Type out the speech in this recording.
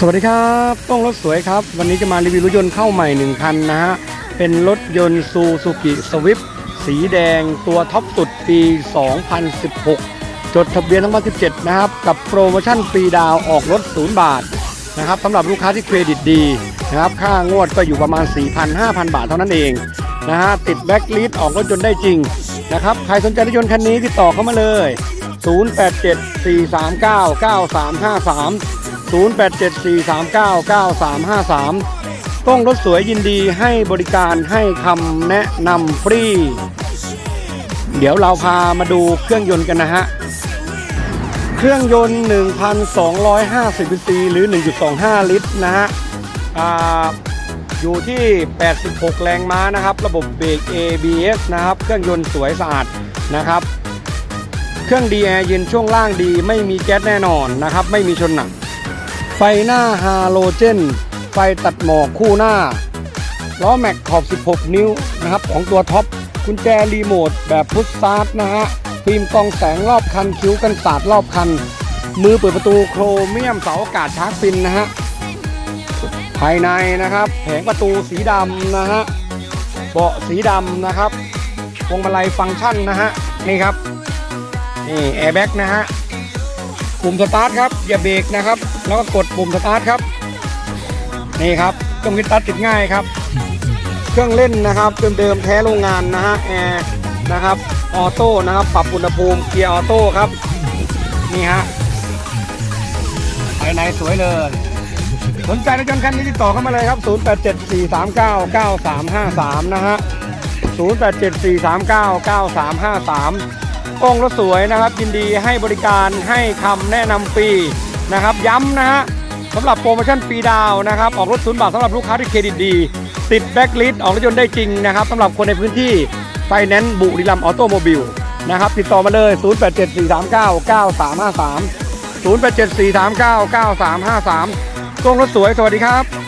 สวัสดีครับต้องรถสวยครับ วันนี้จะมารีวิวรถยนต์เข้าใหม่หนึ่งคันนะฮะ เป็นรถยนต์ซูซูกิสวิฟสีแดงตัวท็อปสุดปี 2016 จดทะเบียนทั้งหมด17 นะครับ กับโปรโมชั่นฟรีดาวออกรถ 0 บาทนะครับสำหรับลูกค้าที่เครดิตดีนะครับ ค่างวดก็อยู่ประมาณ 4,000-5,000 บาทเท่านั้นเองนะฮะ ติดแบ็กลิสออกรถยนต์ได้จริงนะครับ ใครสนใจรถยนต์คันนี้ติดต่อเข้ามาเลย 0874399353 0874399353 0874399353ต้องรถสวยยินดีให้บริการให้คำแนะนำฟรี เดี๋ยวเราพามาดูเครื่องยนต์กันนะฮะ เครื่องยนต์ 1,250 cc หรือ 1.25 ลิตรนะฮะออยู่ที่ 86 แรงม้านะครับ ระบบเบรก ABS นะครับ เครื่องยนต์สวยสะอาดนะครับ เครื่องดีแอร์เย็นช่วงล่างดี ไม่มีแก๊สแน่นอนนะครับ ไม่มีชนหนัก ไฟหน้าฮาโลเจน ไฟตัดหมอกคู่หน้า ล้อแม็กขอบ 16 นิ้วนะครับ ของตัวท็อปกุญแจรีโมทแบบพุชสตาร์ทนะฮะฟิล์มกองแสงรอบคัน คิ้วกันสาดรอบคัน มือเปิดประตูโครเมียมเสาอากาศชาร์จฟินนะฮะภายในนะครับ แผงประตูสีดำนะฮะเบาะสีดำนะครับพวงมาลัยฟังก์ชันนะฮะนี่ครับนี่แอร์แบ็กนะฮะ ปุ่มสตาร์ทครับอย่าเบรกนะครับ แล้วก็กดปุ่มสตาร์ทครับ นี่ครับเครื่องวิสตาร์ทติดง่ายครับ เครื่องเล่นนะครับเดิมๆแท้โรงงานนะฮะแอร์นะครับออโต้นะครับ ปรับอุณหภูมิเกียร์ออโต้ครับ นี่ฮะภายในสวยเลย สนใจรถยนต์คันนี้ติดต่อเข้ามาเลยครับ 0874399353 นะฮะ 0874399353 กงรถสวยนะครับ ยินดีให้บริการให้คำแนะนำฟรีนะครับ ย้ำนะฮะสำหรับโปรโมชั่นฟรีดาวนะครับ ออกรถศูนย์บาทสำหรับลูกค้าที่เครดิตดี ติดแบ็กลิสออกรถยนต์ได้จริงนะครับสำหรับคนในพื้นที่ไฟแนนซ์บุรีรัมย์ออโตโมบิลนะครับ ติดต่อมาเลย 0874399353 0874399353 กงรถสวยสวัสดีครับ